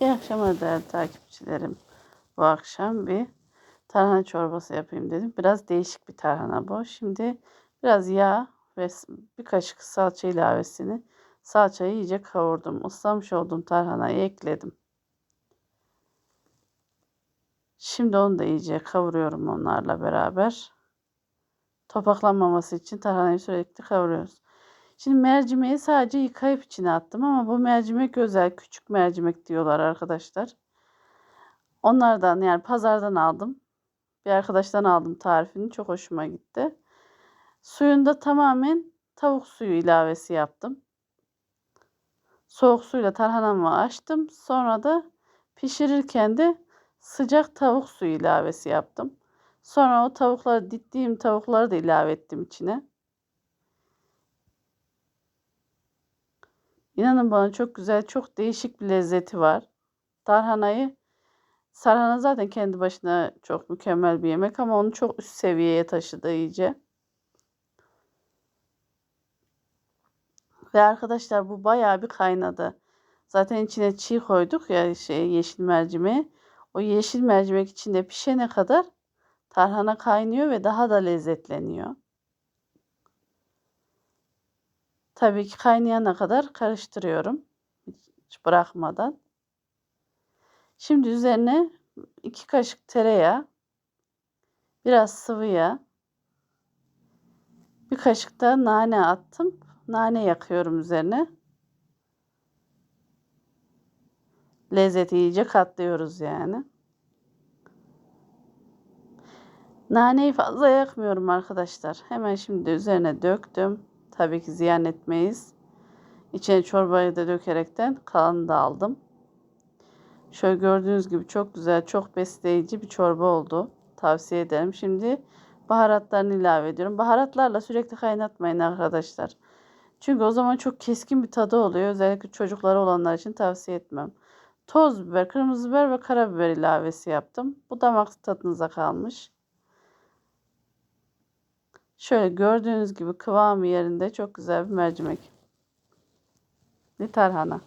İyi akşamlar değerli takipçilerim. Bu akşam bir tarhana çorbası yapayım dedim. Biraz değişik bir tarhana bu. Şimdi biraz yağ ve bir kaşık salça ilavesini salçayı iyice kavurdum. Islamış olduğum tarhanayı ekledim. Şimdi onu da iyice kavuruyorum onlarla beraber. Topaklanmaması için tarhanayı sürekli kavuruyoruz. Şimdi mercimeği sadece yıkayıp içine attım ama bu mercimek özel küçük mercimek diyorlar arkadaşlar. Onlardan yani pazardan aldım. Bir arkadaştan aldım tarifini. Çok hoşuma gitti. Suyunda tamamen tavuk suyu ilavesi yaptım. Soğuk suyla tarhanamı açtım. Sonra da pişirirken de sıcak tavuk suyu ilavesi yaptım. Sonra o tavukları dittiğim tavukları da ilave ettim içine. İnanın bana çok güzel, çok değişik bir lezzeti var. Tarhanayı, sarhana zaten kendi başına çok mükemmel bir yemek ama onu çok üst seviyeye taşıdı iyice. Ve arkadaşlar bu bayağı bir kaynadı. Zaten içine çiğ koyduk ya şey yeşil mercimeği. O yeşil mercimek içinde pişene kadar tarhana kaynıyor ve daha da lezzetleniyor. Tabii ki kaynayana kadar karıştırıyorum. Hiç bırakmadan. Şimdi üzerine 2 kaşık tereyağı, biraz sıvı yağ, bir kaşık da nane attım. Nane yakıyorum üzerine. Lezzeti iyice katlıyoruz yani. Naneyi fazla yakmıyorum arkadaşlar. Hemen şimdi üzerine döktüm. Tabii ki ziyan etmeyiz. İçine çorbayı da dökerekten kalanını da aldım. Şöyle gördüğünüz gibi çok güzel, çok besleyici bir çorba oldu. Tavsiye ederim. Şimdi baharatlarını ilave ediyorum. Baharatlarla sürekli kaynatmayın arkadaşlar. Çünkü o zaman çok keskin bir tadı oluyor. Özellikle çocukları olanlar için tavsiye etmem. Toz biber, kırmızı biber ve karabiber ilavesi yaptım. Bu damak tadınıza kalmış. Şöyle gördüğünüz gibi kıvamı yerinde çok güzel bir mercimek. Bir tarhana.